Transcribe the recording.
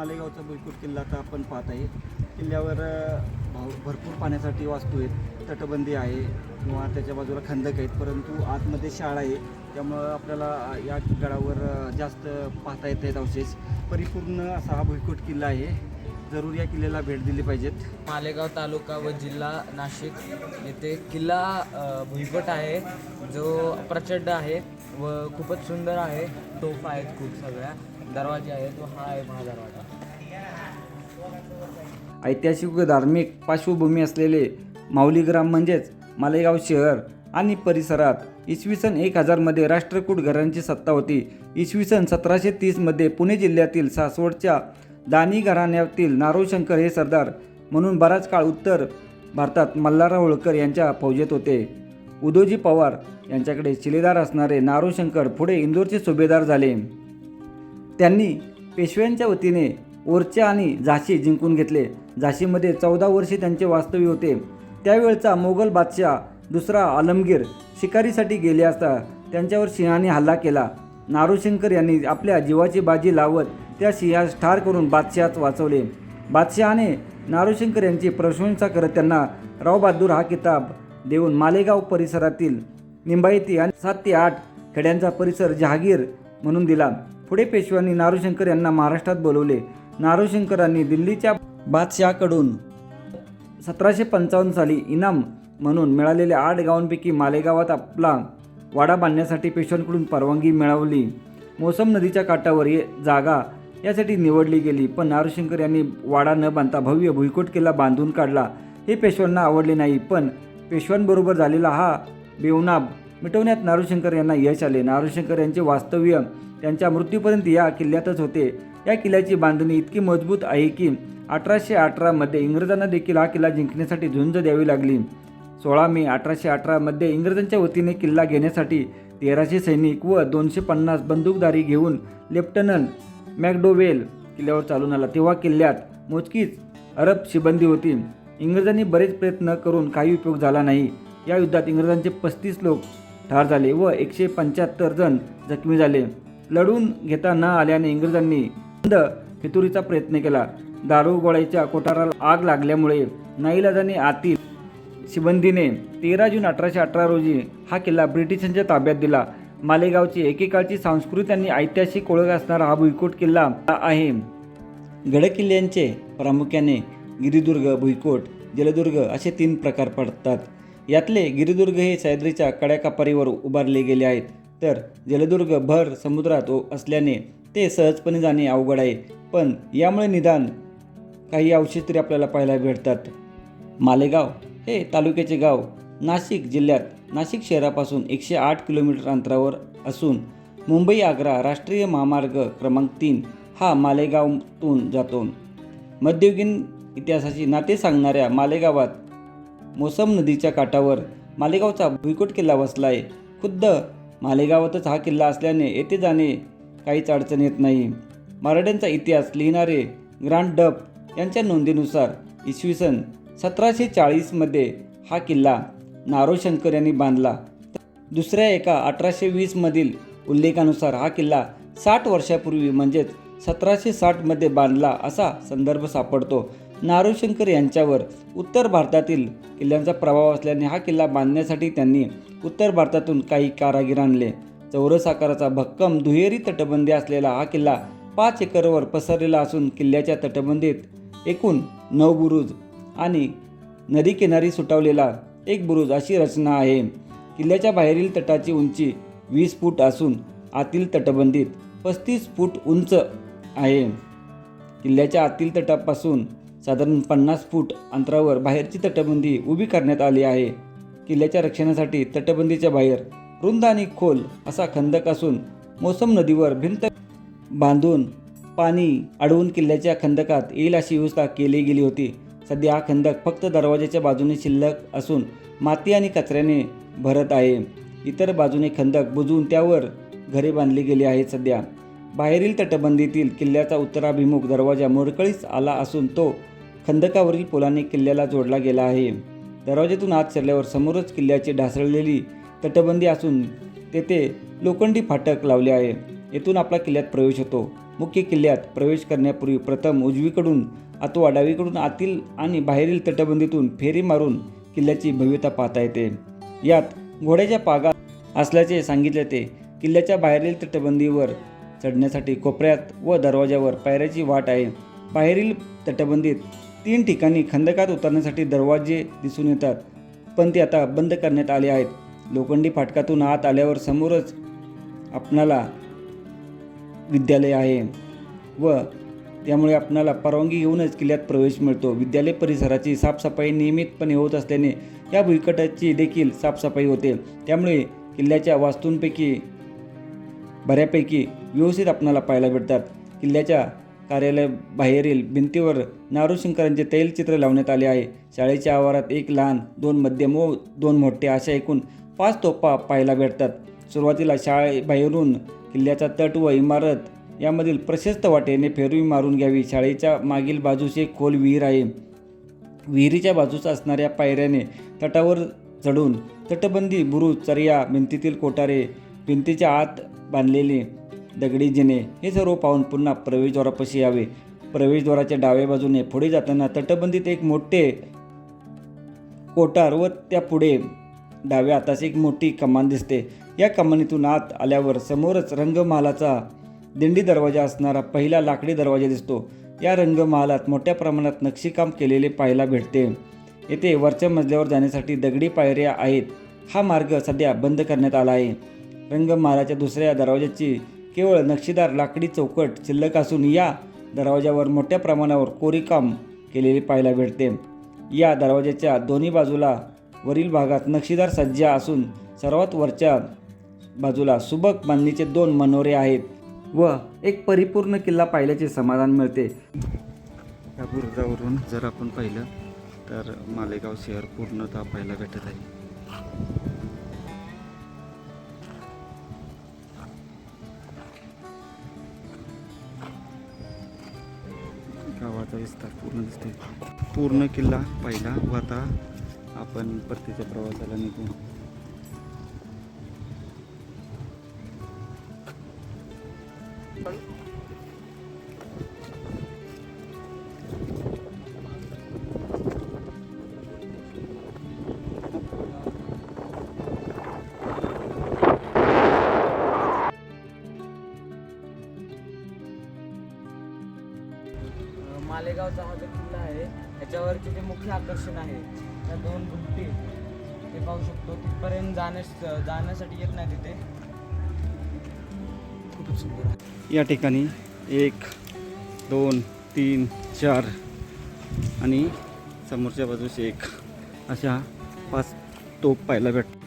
मालेगावचा भुईकोट किल्ला आता आपण पाहत आहे. किल्ल्यावर भाव भरपूर पाण्यासाठी वास्तू आहेत. तटबंदी आहे किंवा त्याच्या बाजूला खंदक आहेत. परंतु आतमध्ये शाळा आहे. त्यामुळं आपल्याला या गडावर जास्त पाहता येत आहेत अवशेष. परिपूर्ण असा हा भुईकोट किल्ला आहे. जरूर या किल्ल्याला भेट दिली पाहिजेत. मालेगाव तालुका व जिल्हा नाशिक येथे किल्ला भुईकोट आहे. जो प्रचंड आहे व खूपच सुंदर आहे. तोफा आहेत खूप सगळ्या. दरवाजे आहेत व हा आहे महादरवाजा. ऐतिहासिक व धार्मिक पार्श्वभूमी असलेले माऊली ग्राम म्हणजेच मालेगाव शहर आणि परिसरात इसवी सन एक हजारमध्ये राष्ट्रकूट घरांची सत्ता होती. इसवी सन सतराशे तीसमध्ये पुणे जिल्ह्यातील सासवडच्या दानी घराण्यातील नारोशंकर हे सरदार म्हणून बराच काळ उत्तर भारतात मल्हारराव होळकर यांच्या फौजेत होते. उदोजी पवार यांच्याकडे शिलेदार असणारे नारोशंकर पुढे इंदोरचे सुभेदार झाले. त्यांनी पेशव्यांच्या वतीने ओरच्या आणि झाशी जिंकून घेतले. झाशीमध्ये चौदा वर्षे त्यांचे वास्तव्य होते. त्यावेळचा मोगल बादशाह दुसरा आलमगीर शिकारीसाठी गेले असता त्यांच्यावर सिंहाने हल्ला केला. नारोशंकर यांनी आपल्या जीवाची बाजी लावत त्या सिंहास ठार करून बादशहाच वाचवले. बादशहाने नारोशंकर यांची प्रशंसा करत त्यांना राव बहादूर हा किताब देऊन मालेगाव परिसरातील निंबायती आणि सात ते आठ खेड्यांचा परिसर जहागीर म्हणून दिला. पुढे पेशव्यांनी नारोशंकर यांना महाराष्ट्रात बोलवले. नारोशंकरांनी दिल्लीच्या बादशहाकडून सतराशे पंचावन्न साली इनाम म्हणून मिळालेल्या आठ गावांपैकी मालेगावात आपला वाडा बांधण्यासाठी पेशव्यांकडून परवानगी मिळवली. मोसम नदीच्या काठावर ये जागा यासाठी निवडली गेली पण नारोशंकर यांनी वाडा न बांधता भव्य भुईकोट किल्ला बांधून काढला. हे पेशव्यांना आवडले नाही पण पेशव्यांबरोबर झालेला हा बेवनाब मिटवण्यात नारोशंकर यांना यश आले. नारोशंकर यांचे वास्तव्य त्यांच्या मृत्यूपर्यंत या किल्ल्यातच होते. या किल्ल्याची बांधणी इतकी मजबूत आहे की अठराशे अठरामध्ये इंग्रजांना देखील हा किल्ला जिंकण्यासाठी झुंज द्यावी लागली. सोळा मे अठराशे अठरामध्ये इंग्रजांच्या वतीने किल्ला घेण्यासाठी तेराशे सैनिक व दोनशे पन्नास बंदूकधारी घेऊन लेफ्टनंट मॅकडोवेल किल्ल्यावर चालून आला. तेव्हा किल्ल्यात मोजकीच अरब शिबंदी होती. इंग्रजांनी बरेच प्रयत्न करून काही उपयोग झाला नाही. या युद्धात इंग्रजांचे पस्तीस लोक ठार झाले व एकशे पंच्याहत्तर जण जखमी झाले. लढून घेता न आल्याने इंग्रजांनी बंद फितुरीचा प्रयत्न केला. दारू गोळ्याच्या कोठाराला आग लागल्यामुळे नाईलाजाने आतील शिबंदीने तेरा जून अठराशे अठरा रोजी हा किल्ला ब्रिटिशांच्या ताब्यात दिला. मालेगावची एकेकाळची सांस्कृतिक आणि ऐतिहासिक ओळख असणारा हा भुईकोट किल्ला आहे. गडकिल्ल्यांचे प्रामुख्याने गिरिदुर्ग भुईकोट जलदुर्ग असे तीन प्रकार पडतात. यातले गिरिदुर्ग हे सह्याद्रीच्या कड्याकापारीवर उभारले गेले आहेत. तर जलदुर्ग भर समुद्रात असल्याने ते सहजपणे जाणे अवघड आहे. पण यामुळे निदान काही अवशेष तरी आपल्याला पाहायला भेटतात. मालेगाव हे तालुक्याचे गाव. नाशिक जिल्ह्यात नाशिक शहरापासून एकशे आठ किलोमीटर अंतरावर असून मुंबई आग्रा राष्ट्रीय महामार्ग क्रमांक तीन हा मालेगावतून जातो. मध्ययुगीन इतिहासाची नाते सांगणाऱ्या मालेगावात मोसम नदीच्या काठावर मालेगावचा भुईकोट किल्ला वसला आहे. खुद्द मालेगावातच हा किल्ला असल्याने येथे जाणे काहीच अडचण येत नाही. मराठ्यांचा इतिहास लिहिणारे ग्रांड डप यांच्या नोंदीनुसार इसवी सन सतराशे चाळीसमध्ये हा किल्ला नारोशंकर यांनी बांधला. दुसऱ्या एका अठराशे वीसमधील उल्लेखानुसार हा किल्ला साठ वर्षापूर्वी म्हणजेच सतराशे साठमध्ये बांधला असा संदर्भ सापडतो. नारोशंकर यांच्यावर उत्तर भारतातील किल्ल्यांचा प्रभाव असल्याने हा किल्ला बांधण्यासाठी त्यांनी उत्तर भारतातून काही कारागीर आणले. चौरस आकाराचा भक्कम दुहेरी तटबंदी असलेला हा किल्ला पाच एकरवर पसरलेला असून किल्ल्याच्या तटबंदीत एकूण नऊ बुरुज आणि नदीकिनारी सुटावलेला एक बुरुज अशी रचना आहे. किल्ल्याच्या बाहेरील तटाची उंची वीस फूट असून आतील तटबंदीत पस्तीस फूट उंच आहे. किल्ल्याच्या आतील तटापासून साधारण पन्नास फूट अंतरावर बाहेरची तटबंदी उभी करण्यात आली आहे. किल्ल्याच्या रक्षणासाठी तटबंदीच्या बाहेर रुंद आणि खोल असा खंदक असून मोसम नदीवर भिंत बांधून पाणी अडवून किल्ल्याच्या खंदकात येईल अशी व्यवस्था केली गेली होती. सध्या हा खंदक फक्त दरवाजाच्या बाजूने शिल्लक असून माती आणि कचऱ्याने भरत आहे. इतर बाजूने खंदक बुजवून त्यावर घरे बांधली गेली आहेत सध्या. बाहेरील तटबंदीतील किल्ल्याचा उत्तराभिमुख दरवाजा मोडकळीस आला असून तो खंदकावरील पुलाने किल्ल्याला जोडला गेला आहे. दरवाजातून आत शिरल्यावर समोरच किल्ल्याची ढासळलेली तटबंदी असून तेथे लोखंडी फाटक लावले आहे. येथून आपला किल्ल्यात प्रवेश होतो. मुख्य किल्ल्यात प्रवेश करण्यापूर्वी प्रथम उजवीकडून अथवा डावीकडून आतील आणि बाहेरील तटबंदीतून फेरी मारून किल्ल्याची भव्यता पाहता येते. यात घोड्याच्या पागा असल्याचे सांगितले ते किल्ल्याच्या बाहेरील तटबंदीवर चढण्यासाठी कोपऱ्यात व दरवाजावर पायऱ्याची वाट आहे. बाहेरील तटबंदीत तीन ठिकाणी खंदकात उतरण्यासाठी दरवाजे दिसून येतात पण ते आता बंद करण्यात आले आहेत. लोखंडी फाटकातून आत आल्यावर समोरच आपणाला विद्यालय आहे व त्यामुळे आपणाला परवानगी घेऊनच किल्ल्यात प्रवेश मिळतो. विद्यालय परिसराची साफसफाई नियमितपणे होत असल्याने या भुईकटाची देखील साफसफाई होते. त्यामुळे किल्ल्याच्या वास्तूंपैकी बऱ्यापैकी व्यवस्थित आपणाला पाहायला भेटतात. किल्ल्याच्या कार्यालयाबाहेरील भिंतीवर नारोशंकरांचे तैलचित्र लावण्यात आले आहे. शाळेच्या आवारात एक लहान दोन मध्यम व दोन मोठे अशा एकूण पाच तोफा पाहायला भेटतात. सुरुवातीला शाळेबाहेरून किल्ल्याचा तट व इमारत यामधील प्रशस्त वाटेने फेरवी मारून घ्यावी. शाळेच्या मागील बाजूस एक खोल विहीर आहे. विहिरीच्या बाजूस असणाऱ्या पायऱ्याने तटावर चढून तटबंदी बुरुज चर्या भिंतीतील कोटारे भिंतीच्या आत बांधलेले दगडी जिने हे सर्व पाहून पुन्हा प्रवेशद्वारापाशी यावे. प्रवेशद्वाराच्या डाव्या बाजूने पुढे जाताना तटबंदीत एक मोठे कोटार व त्या पुढे डाव्या हाताची एक मोठी कमान दिसते. या कमानीतून आत आल्यावर समोरच रंगमहालाचा दिंडी दरवाजा असणारा पहिला लाकडी दरवाजा दिसतो. या रंगमहालात मोठ्या प्रमाणात नक्षीकाम केलेले पाहायला भेटते. येथे वरच्या मजल्यावर जाण्यासाठी दगडी पायऱ्या आहेत. हा मार्ग सध्या बंद करण्यात आला आहे. रंगमहालाच्या दुसऱ्या दरवाजाची केवळ नक्षीदार लाकडी चौकट शिल्लक असून या दरवाजावर मोठ्या प्रमाणावर कोरीकाम केलेले पाहायला भेटते. या दरवाजाच्या दोन्ही बाजूला वरील भागात नक्षीदार सज्जा असून सर्वात वरच्या बाजूला सुबक बांधणीचे दोन मनोरे आहेत व एक परिपूर्ण किल्ला पाहिल्याचे समाधान मिळते. या बुरुजावरून जर आपण पाहिलं तर मालेगाव शहर पूर्णतः पाहायला भेटत आहे. गावाचा विस्तार पूर्ण दिसतोय. पूर्ण किल्ला पाहिला व आता आपण परतीच्या प्रवासाला निघू. आहे जे मुख्य आकर्षण आहे त्या दोन गुप्ती ते पाहू शकतो. तिथपर्यंत जाण्यास जाण्यासाठी येत नाही तिथे. सुंदर या ठिकाणी एक दोन तीन चार आणि समोरच्या बाजूस एक अशा पाच तोप पाहायला भेट